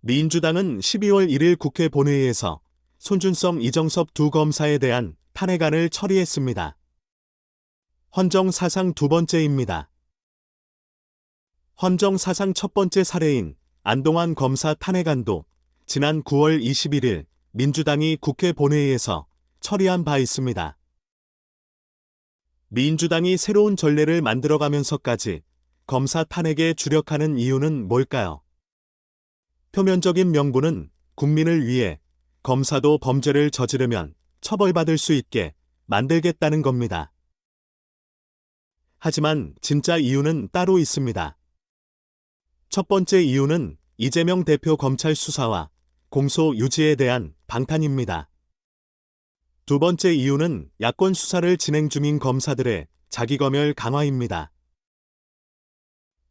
민주당은 12월 1일 국회 본회의에서 손준성 이정섭 두 검사에 대한 탄핵안을 처리했습니다. 헌정 사상 두 번째입니다. 헌정 사상 첫 번째 사례인 안동환 검사 탄핵안도 지난 9월 21일 민주당이 국회 본회의에서 처리한 바 있습니다. 민주당이 새로운 전례를 만들어가면서까지 검사 탄핵에 주력하는 이유는 뭘까요? 표면적인 명분은 국민을 위해 검사도 범죄를 저지르면 처벌받을 수 있게 만들겠다는 겁니다. 하지만 진짜 이유는 따로 있습니다. 첫 번째 이유는 이재명 대표 검찰 수사와 공소 유지에 대한 방탄입니다. 두 번째 이유는 야권 수사를 진행 중인 검사들의 자기검열 강화입니다.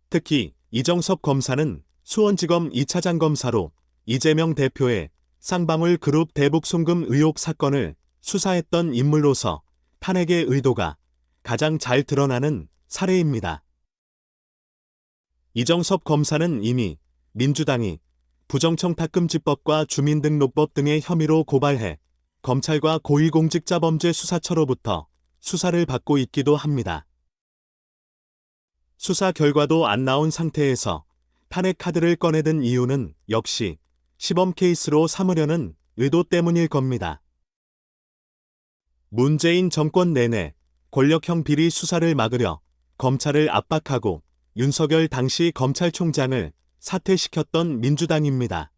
특히 이정섭 검사는 수원지검 2차장 검사로 이재명 대표의 쌍방울 그룹 대북 송금 의혹 사건을 수사했던 인물로서 탄핵의 의도가 가장 잘 드러나는 사례입니다. 이정섭 검사는 이미 민주당이 부정청탁금지법과 주민등록법 등의 혐의로 고발해 검찰과 고위공직자범죄 수사처로부터 수사를 받고 있기도 합니다. 수사 결과도 안 나온 상태에서 탄핵 카드를 꺼내든 이유는 역시 시범 케이스로 삼으려는 의도 때문일 겁니다. 문재인 정권 내내 권력형 비리 수사를 막으려 검찰을 압박하고 윤석열 당시 검찰총장을 사퇴시켰던 민주당입니다.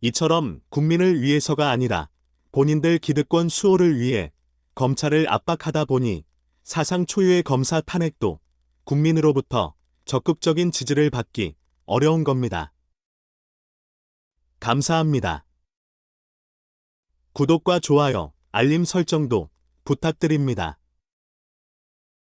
이처럼 국민을 위해서가 아니라 본인들 기득권 수호를 위해 검찰을 압박하다 보니 사상 초유의 검사 탄핵도 국민으로부터 적극적인 지지를 받기 어려운 겁니다. 감사합니다. 구독과 좋아요, 알림 설정도 부탁드립니다.